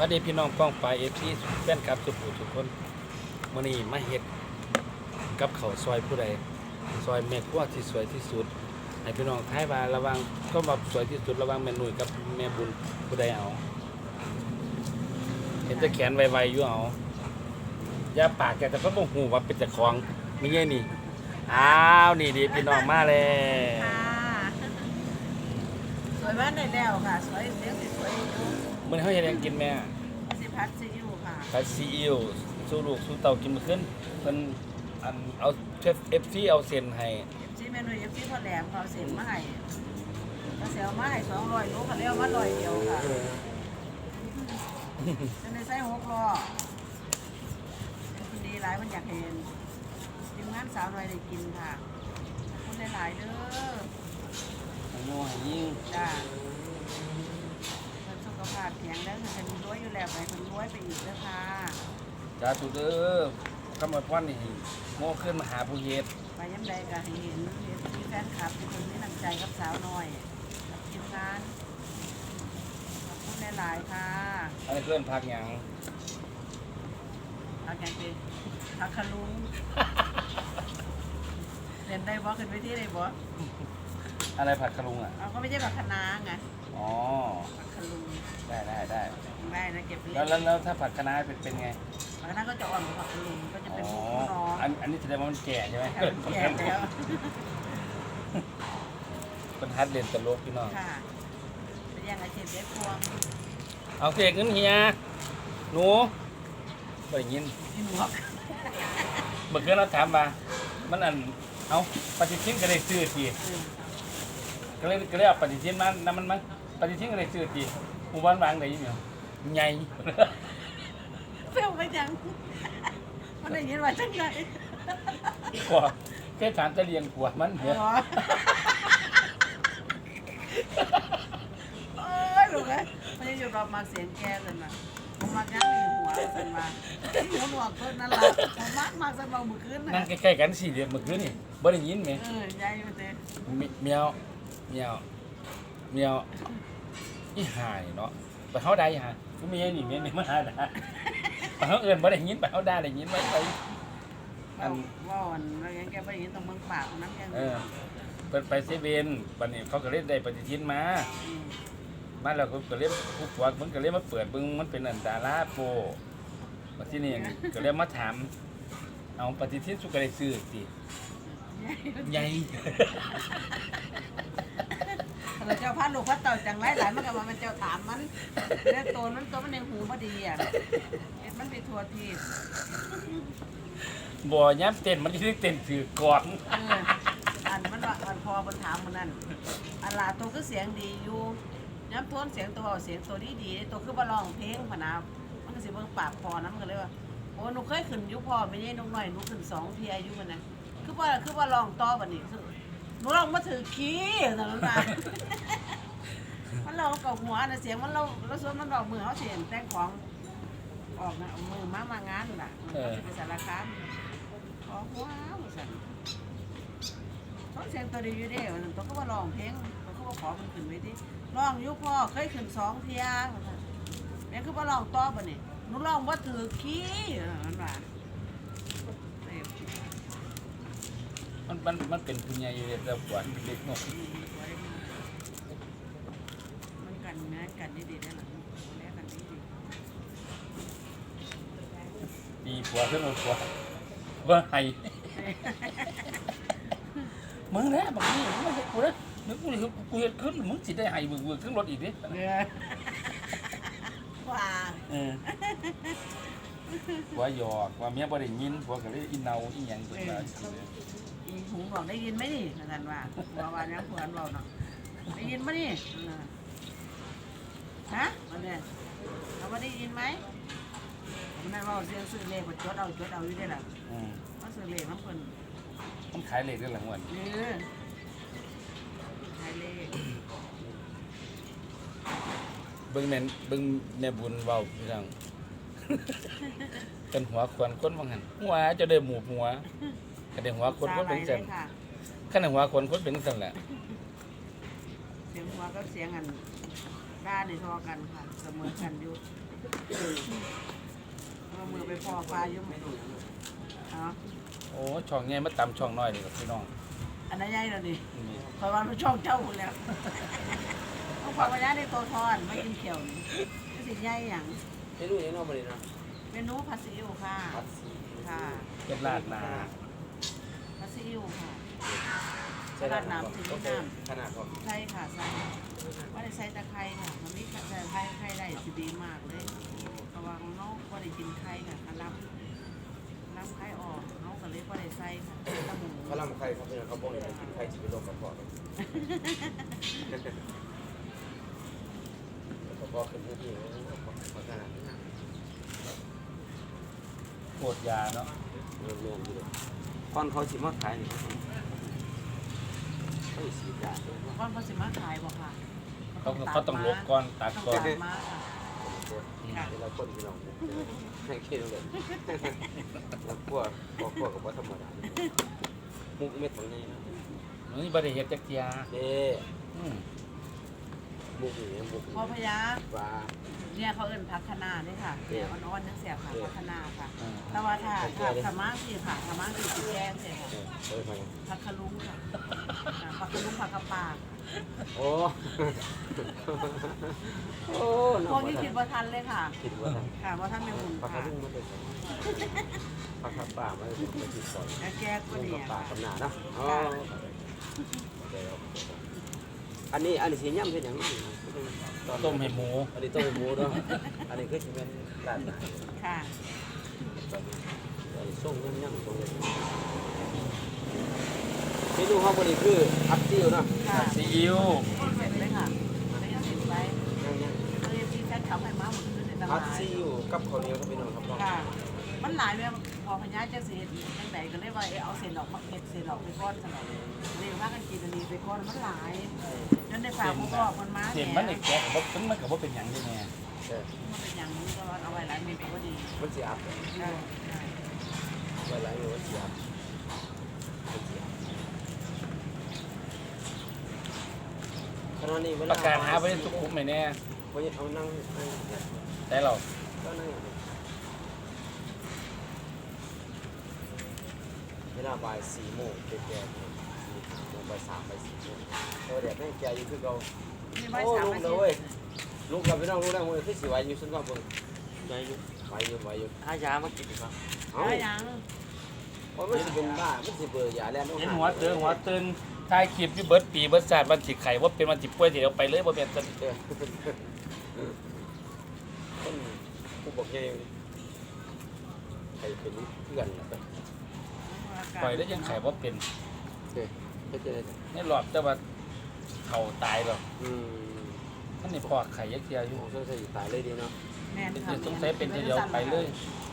วัสดีพี่น้องป้องปลาเอฟซีแฟนคลับสุภูทุกคนมื้อนี้มาเฮ็ดกับเขาซอยผู้ใดซอยแม่ครัวที่สวยที่สุดให้พี่น้องท้ายว่าระวังก็มาสวยที่สุดระวังแม่นุ่ยกับแม่บุญผู้ใดเอา เห็นจะแขนไวๆอยู่เอาอย่าปากแกแต่ก็บ่ฮู้ว่าเป็นจ้าของมีเงี้ยนี่อ้าวนี่ดีพี่น้องมาแล้วสวยบ้านได้แล้วค่ะสวยเสียงสวยอยู่ มื้อนี้เฮาเฮ็ดหยังกินแม่สิพัดซีอิ๊วค่ะผัดซีอิ๊วสู้ลูกสู้เต่ากินมาขึ้นเพิ่นอันเอาเชฟเอฟซีเอาเส้นให้เอฟซีเมนูเอฟซีพอแหลมเขาเสียมาให้ก็เสียมาให้สองร้อยลูกเขาเรียกว่าร้อยเดียวค่ะจะในไส้หกล้อคุณดีหลายมันอยากเห็นทีมงานสาวหน่อยได้กินค่ะขอบคุณหลายๆเด้อ โอ้ยยิ่งจ้าเพิ่นสุขภาพแข็งแรงเพิ่นรวยอยู่แล้วไปเพิ่นรวยไปอีกเด้อค่ะจ้าตุเด้อคำว่าพ่อนนี่โง่ขึ้นมาหาผู้เฮ็ดไปย้ำใดก็ให้เห็นเห็นมีแฟนคลับที่คนมีน้ำใจกับสาวน้อยกับทีมงานขอบคุณหลายๆค่ะอันนี้เพื่อนพักหยังเอาอย่างเป็นพักคลุงเรียนได้บ่ขึ้นไปที่ได้บ่อะไรผัดขะลุงอะ เอาก็ไม่ใช่ผักคะน้าไง อ๋อ ผักคลุงได้ได้ได้ ได้นะเก็บไปเรีแล้ยวนแล้วแล้วถ้าผัดคะน้าเป็นเป็นไงผักคะน้าก็จะอ่อนกว่าผักคลุงก็จะอ๋เป็นอพวกน้องอันอันนี้แสดงว่ามันแก่ใช่ไหมค่ะมันแก่แล้วเป็นฮัดเด่นตลกพี่น้อง ค่ะเป็นยังไงเชฟเด็พวงเอาเสกเงินเฮีย หนูบ่ได้ยินพี่หมวกเมื่อคืนเราถามว่ามันอัน เอาปฏิทินก็ได้ซื้อทีอืมก็เลยก็เลยเอาปฏิทินมานำมันมั้ง ปฏิทินก็เลยซื้อทีหมู่บ้านวางได้ยังไงใหญ่เปรี้ยวไปจังมันได้ยินว่าจังไงกว่าแค่ถามตะเลียงกว่ามันเหรออ๋อโอ้ยลูกเอ้ยมันจะอยู่รอบมาเสียงแกเลยนะผมมักยังมีหัวสันมาที่หัวหนวกเพิ่นนั่นแหละผมมักมากสันมาเมื่อคืนนั่นะงใกล้ๆกันสี่เดือนเมื่อคืนนี่บ่ได้ยินไหมเออยายอยู่เต้มิเมียวเมียว เมียวอีหายเนาะไปเฮาได้ฮะกูมีไอ้นี่เมียนี่มาหาด่าไปเฮาเอิ้นบ่ได้ยินไปเฮาด่าได้ยินไว้ไปอัว่านว่าวันเรายังแกไม่ได้ยินตรงเมืองปากน้ำยังเออเพิ่นไปเซเว่นบัดนี้เขาก็เลยได้ปฏิทินมามมาแล้วก็เลยผู้ปวดมันก็เลยมาเปิดเบิ่งมันเป็นอันดาราโปมาที่นี่ก็เลยมาถามเอาปฏิทินสุกได้ซื้อสิยายอยู่ใหญ่ เราเจ้าพัดลูกพัดเต่าจังไรหลายมันก็มาเป็นเจ้าถามมันเรื่องตัวนั้นตัวมันในหูพอดีอะเอ็ดมันไปทัวทีบบ่ย้ำเต้นมันสิเต้นถือก่อนเอออันมันว่าอันพอบนถามมันนั่นอันลาตัวก็เสียงดีอยู่ย้ำโทนเสียงตัวเบาเสียงตัวดีดีตัวคือบ่ร้องเพลงพะนามันก็สิเบิ่งปากพอนะมันก็เลยว่าโอ้หนูเคยขึ้นอยุพ่อไม่ใช่นกน้อยหนูขึ้นสองเทียอายุมันนะคือว่าคือว่าร้องต่อบัดนี้คือหนูร้องมาถือขี้นั่นมา มันเรากับหัวนะเสียงมันเราเราส่วนมันบอกมือเขาเสียงแต่งของออกนะเอามือมามางานน่ะเขาสิไปสารคามขอหัวสั่นเขาเสียงตัวดีอยู่เด้วันนั้นตัวก็ว่าร้องเพลงตัวก็ว่าขอมันขึ้นไว้ดิร้องอยุพ่อเคยขึ้นสองเทียว่าซั่นแม่คือว่าร้องต่อปะนี่หนูร้องว่าถือขี้นั่นว่าเอ้ยมันมันมันเป็นผู้ใหญ่อยู่เลยแต่ปวดเด็กน้อยมัน กันงานกันดีๆได้หรอแลกกันดีปีปวดขึ้นมาปวดว่าไห้มึงแน่บักนี่มึงมาเฮ็ดกูนะมึงกูเฮ็ดกูเฮ็ดขึ้นมึงสิได้ไห้เบื่อๆขึ้นรถอีกดิๆเออว่าเออผัวหยอกว่าเมียบ่ได้ยินผัวก็เลยอินเนาอีหยังเพิ่นว่าสิเลยอีหูบอกได้ยินไหมนี่ท่านว่าว่าว่าเนี้ยเพื่อนเราเนาะได้ยินไหมนี่เออ ฮะวันเนี้ยเราไม่ได้ยินไหมผมนั่นว่าเสียงซื้อเลขมาจดเอาจดเอาอยู่ได้หรออืมมาซื้อเลขน้ำเพิ่นมันขายเลขได้หลังวันเออใช้เลขเบิ่งแม่นเบิ่งแม่บุญเว้าพี่น้องเป็นหัวควนคนว่างั้นหัวจะได้หมูหัวก็ได้หัวคนคนเป็นเลจังยค่ะคันได้หัวคนคนเป็นจังแหละเสียงหัวกับเสียงอัน ด้าในทอกันค่ะ เสมอกันอยู่เอามือไปพอปลายุ่งเอาโอ้ช่องใหญ่มาตำช่องน้อยนี่กับพี่น้องอันนั้นใหญ่แล้วดินี่คอยวันมันช่องเจ้าหมดแล้วต้องฟังระยะในตัวทอนไม่กินเขียวนี่นี่สิใหญ่อย่างไม่รู้ยังนอกมาเลยนะเมนูผัดซีอิ๊วค่ะ ผัดซีค่ะเก็บลาดหนาผัดซีอิ๊วค่ะ ใช่ขนาดครับใช่ค่ะใส่ว่าได้ใส่ตะไคร้ค่ะมันนี่ใส่ไข่ไข่ได้สิดีมากเลยระวังเนาะว่าได้กินไข่ค่ะคันรับรับไข่ออกเนาะก็เลยว่าได้ใส่ค่ะตะหมูเขาลำไข่ครับเนี่ยเขาบอกเลยกินไข่จะเป็นโรคกระเพาะกระเพาะขึ้นที่ที่เขาขนาดนี้ปวดยาเนาะเรื่องเรื่องอยู่เลยก่อนเขาสิมาขายนี่เขาสีดา ก้อนเขาสิมาขายบ่ค่ะเขาเขาต้องลบก่อนตัดต้องก่อนตัดมาค่ะเวลาคนพี่น้องให้คิดเลยแล้วพวกพวกพวกกับว่าธรรมดามุกเม็ดของนี่นี่บ่ได้เฮ็ดจักเทียเด้อืมมุกนี่มุกพ่อพญาปลาเนี่ยเขาเอิ้นพัฒนาเนี่ยค่ะเนี่ยอ่อนๆนึกเสียค่ะพัฒนาค่ะอ่าแต่ว่าถ้าถ้าธรรมะสิค่ะธรรมะสิสิแกงเสียค่ะเออไปผักคะลุงค่ะอ่าผัก คะลุงผักกระปากโอ้ โอ้พวกนี้คิดว่าทันเลยค่ะ คิดว่าค่ะว่าท่านไม่หุ่นปลาค่ะ คารุ่งมันเป็นปลาคาป่ามันเป็นติดก่อนแล้วแก้ก็รุ่งดีกับอะป่าค่ะกับหนาเนาะอ๋ออันนี้อันนี้สีย่ำเป็นอย่างนี้ต้มให้หมูอันนี้ต้มหมูเนาะอันนี้คือจะเป็นร้านไหนค่ะอันนี้ส่งย่ำย่ำตรงนี้ เมนูข้าวบดนี่คืออัดซิวเนาะค่ะซีอิ๊วเสร็จเลยค่ะไม่ต้องติดไว้ย่ำย่เรียนที่แฟนคลับให้มาหมดขึ้นในตำลาอัดดซิวกับข้าวเหนียวครับพี่น้องครับน้องค่ะ มันหลายแม่พอพญาจะเสียจังใดก็เลยว่าเออเอาเศษดอกมาเก็บเศษดอกไปก้อนสนองเรียกว่ากันกินอันนี้ไปก้อนมันหลายจนได้ฝากผู้บอกมันมาเสียงมันไอ้แกะก็บ่มันก็บ่เป็นหยังได้แน่เออมันเป็นอย่างนี้ก็เอาไว้หลายเมนูก็ดีมันสีอัดค่ะไว้หลายอยู่มันสีอัด ขณะนี้เวปลาระกาศหาไว้สุขุมให้แน่เพราะเอานั่งนั่งเนี่ยแต่เราก็นั่งอยู่เวลาบ่ายสี่โมงเป็นแก่สี่โมงบ่ายสามบ่ายสี่โมงเออเดี๋ยวแม่งแกอยู่คือเรานี่ใบโอ้สามลุใบงเลสี่ยเว้ยลุงกับพี่น้องลุงได้หมดเลยคือสิไหวอยู่สุดว่าเบิ่งไหนอยู่ไหวอยู่ไหวอยู่หายามากินครับเอ้าได้ยังเพราะมันสิเป็นบ้ามันสิเบื่ออย่าแล้วเห็นหัวเตือนหัวเตือน ถ่ายคลิปอยู่เบิดปีเบิดชาติวันสิไข่ว่าเป็นวันสิป่วยสิเดี๋ยวไปเลยบ่แม่นซั่นเออคนผู้บอกใหญ่ใครเป็นเพื่อนล่ะไปปล่อยแล้วยังไข่บ่เป็นเออเฮ็ดจังได๋ในรอบแต่ว่าเขาตายแล้วอืมมันนี่พอไข่ยักเทียอโอ้ยู่สงสัยตายเลยดีเนาะแม่นเป็นค่ะสงสัยเป็นทีเดียวไปเลย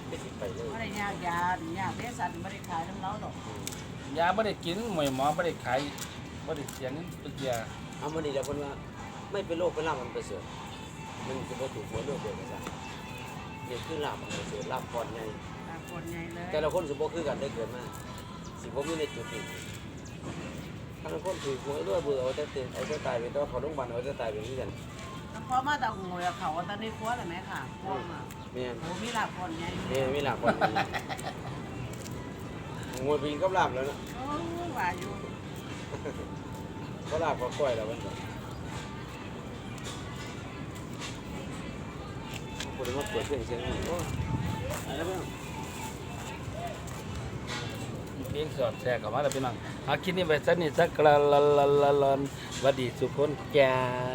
ไม่สิไปเลยไม่ได้ยากยาหรือยากเบสันไม่ได้ขายทั้งเราหรอก อืม ยาบ่ได้กินหมวยหมอบ่ได้ขายบ่ได้เสียเงินตุกยาเอามานี่แล้วเพิ่นว่าไม่เป็นโรคเป็นลาบมันประเสริฐมันสิบ่ถูกหัวโรคเดียวกันซะนี่คือลาบมันประเสริฐลาบก่อนใหญ่ตาคนใหญ่เลยแต่ละคนสิบ่คือกันได้เกิดมาสิบ่มีในจุดนี้ถ้าละคนถือหวยด้วยเบื่อเอาแต่เต็มเอาแต่ตายไปแต่ว่าเขาโรงพยาบาลเอาแต่ตายไปคือกันเพราะมาแต่หวยเขาตอนนี้ครัวเลยไหมค่ะพ่อมาแม่นโอ้มีหลักคนใหญ่แม่นมีลาบก่อนง วดปีนกับลาบแล้วนะโอ้ว่าอยู่ก็ลาบก็ก้อยแล้วมันคนมาเปิดเพลงเสียงนี่โอ้ยอะไรบ้างเพลงสอดแทรกเข้ามาแล้วพี่น้องเอาคิดนี่ไปซะนี่สักละละละละละหวัดดีสุพลจ้าค่ะ